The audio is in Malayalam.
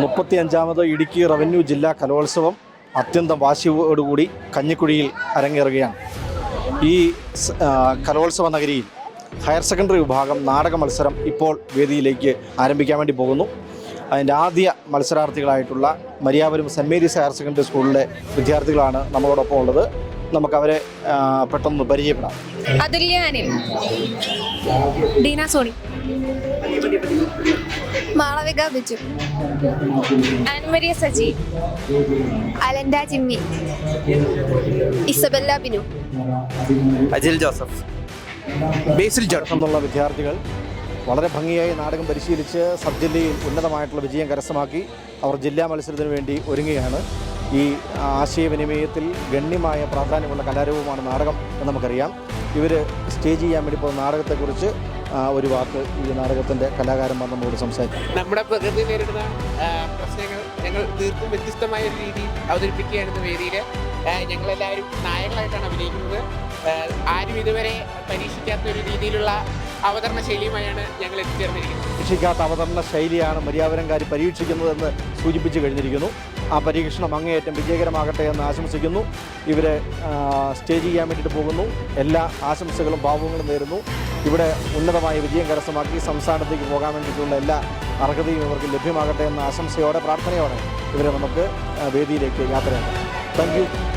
മുപ്പത്തി അഞ്ചാമത് ഇടുക്കി റവന്യൂ ജില്ലാ കലോത്സവം അത്യന്തം വാശിയോടുകൂടി കഞ്ഞിക്കുഴിയിൽ അരങ്ങേറുകയാണ്. ഈ കലോത്സവ നഗരിയിൽ ഹയർ സെക്കൻഡറി വിഭാഗം നാടക മത്സരം ഇപ്പോൾ വേദിയിലേക്ക് ആരംഭിക്കാൻ വേണ്ടി പോകുന്നു. അതിന്റെ ആദ്യ മത്സരാർത്ഥികളായിട്ടുള്ള Mariyapuram saint Mary's higher secondary സ്കൂളിലെ വിദ്യാർത്ഥികളാണ് നമ്മളോടൊപ്പം ഉള്ളത്. നമുക്ക് അവരെ പെട്ടെന്ന് പരിചയപ്പെടാം. Soni. Malavika Biju. Ann Maria Saji. Alanda Jimmy. Isabella Binu. Ajil Joseph. Basil Joseph എന്നുള്ള വിദ്യാർത്ഥികൾ വളരെ ഭംഗിയായി നാടകം പരിശീലിച്ച് സബ് ജില്ലയിൽ ഉന്നതമായിട്ടുള്ള വിജയം കരസ്ഥമാക്കി അവർ ജില്ലാ മത്സരത്തിന് വേണ്ടി ഒരുങ്ങുകയാണ്. ഈ ആശയവിനിമയത്തിൽ ഗണ്യമായ പ്രാധാന്യമുള്ള കലാരൂപമാണ് നാടകം എന്ന് നമുക്കറിയാം. ഇവർ സ്റ്റേജ് ചെയ്യാൻ വേണ്ടി പോകുന്ന നാടകത്തെക്കുറിച്ച് ഒരു വാക്ക് ഈ നാടകത്തിന്റെ കലാകാരന്മാർ നമ്മളോട് സംസാരിക്കും. നമ്മുടെ പ്രകൃതി നേരിടുന്ന പ്രശ്നങ്ങൾ ഞങ്ങൾ തീർത്തും വ്യത്യസ്തമായ ഒരു രീതിയിൽ അവതരിപ്പിക്കുകയാണ് ഇന്ന് വേദിയിൽ ഞങ്ങളെല്ലാവരും നായകളായിട്ടാണ് അഭിനയിക്കുന്നത്. ആരും ഇതുവരെ പരീക്ഷിക്കാത്ത ഒരു രീതിയിലുള്ള അവതരണ ശൈലിയുമായാണ് ഞങ്ങൾ എത്തിച്ചേർന്നിരിക്കുന്നത്. പരീക്ഷിക്കാത്ത അവതരണ ശൈലിയാണ് മര്യാദരംകാരി പരീക്ഷിക്കുന്നതെന്ന് സൂചിപ്പിച്ചു കഴിഞ്ഞിരിക്കുന്നു. ആ പരീക്ഷണം അങ്ങേയറ്റം വിജയകരമാകട്ടെ എന്ന് ആശംസിക്കുന്നു. ഇവരെ സ്റ്റേജ് ചെയ്യാൻ വേണ്ടിയിട്ട് പോകുന്നു. എല്ലാ ആശംസകളും ഭാവങ്ങളും നേരുന്നു. ഇവിടെ ഉന്നതമായ വിജയം കരസ്ഥമാക്കി സംസ്ഥാനത്തേക്ക് പോകാൻ വേണ്ടിയിട്ടുള്ള എല്ലാ അർഹതയും ഇവർക്ക് ലഭ്യമാകട്ടെ എന്ന ആശംസയോടെ പ്രാർത്ഥനയോടെ ഇവരെ നമുക്ക് വേദിയിലേക്ക് യാത്രയാക്കാം താങ്ക്